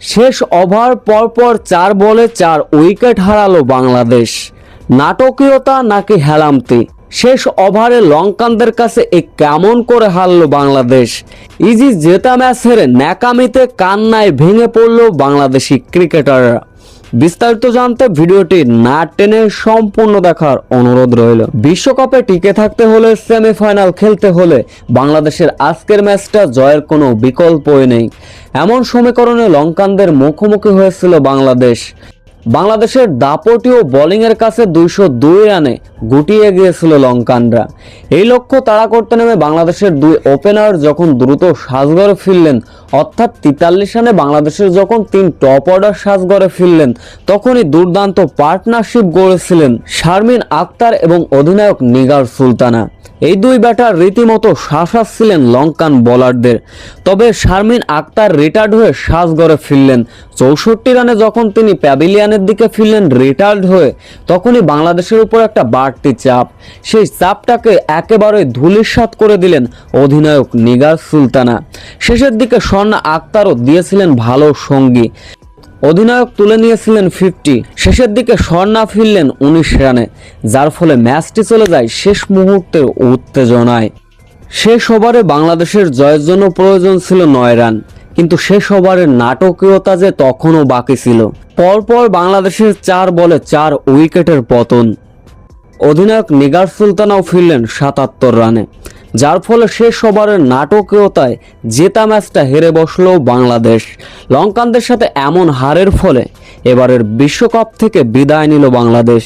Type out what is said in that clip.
শেষ ওভার পরপর চার বলে চার উইকেট হারালো বাংলাদেশ। নাটকীয়তা নাকি হেলামতি? শেষ ওভারে লঙ্কানদের কাছে এ কেমন করে হারলো বাংলাদেশ? ইজি জেতা ম্যাচের ন্যাকামিতে কান্নায় ভেঙে পড়ল বাংলাদেশি ক্রিকেটাররা। বিস্তারিত জানতে ভিডিওটি না টেনে সম্পূর্ণ দেখার অনুরোধ রইল। বিশ্বকাপে টিকে থাকতে হলে সেমিফাইনাল খেলতে হলে বাংলাদেশের আজকের ম্যাচটা জয়ের কোনো বিকল্পই নেই। এমন সমীকরণে লঙ্কানদের মুখোমুখি হয়েছিল বাংলাদেশ। বাংলাদেশের দাপটীয় বোলিংয়ের কাছে দুইশো দুই রানে গুটিয়ে গিয়েছিল লঙ্কানরা। এই লক্ষ্য তাড়া করতে নেমে বাংলাদেশের দুই ওপেনার যখন দ্রুত সাজগড়ে ফিরলেন, অর্থাৎ তেতাল্লিশ রানে বাংলাদেশের যখন তিন টপ অর্ডার সাজগড়ে ফিরলেন, তখনই দুর্দান্ত পার্টনারশিপ গড়েছিলেন শারমিন আক্তার এবং অধিনায়ক নিগার সুলতানা। এই দুই ব্যাটার রীতিমতো শাসাচ্ছিলেন লঙ্কান বোলারদের। তবে শারমিন আক্তার রিটায়ার্ড হয়ে সাজগড়ে ফিরলেন। চৌষট্টি রানে যখন তিনি প্যাভিলিয়ানের দিকে ফিরলেন রিটায়ার্ড হয়ে তখনই বাংলাদেশের উপর একটা বাড়তি চাপ। সেই চাপটাকে একেবারে ধুলিস্বাত করে দিলেন অধিনায়ক নিগার সুলতানা। শেষের দিকে স্বর্ণা আক্তারও দিয়েছিলেন ভালো সঙ্গী। অধিনায়ক তুলে নিয়েছিলেন ফিফটি শেষের দিকে স্বর্ণা ফিরলেন উনিশ রানে, যার ফলে ম্যাচটি চলে যায় শেষ মুহূর্তের উত্তেজনায়। শেষ ওভারে বাংলাদেশের জয়ের জন্য প্রয়োজন ছিল নয় রান। কিন্তু শেষ ওভারের নাটকীয়তা যে তখনও বাকি ছিল। পরপর বাংলাদেশের চার বলে চার উইকেটের পতন। অধিনায়ক নিগার সুলতানাও ফিরলেন সাতাত্তর রানে, যার ফলে শেষ ওভারের নাটকীয়তায় জেতা ম্যাচটা হেরে বসল বাংলাদেশ। লঙ্কানদের সাথে এমন হারের ফলে এবারের বিশ্বকাপ থেকে বিদায় নিল বাংলাদেশ।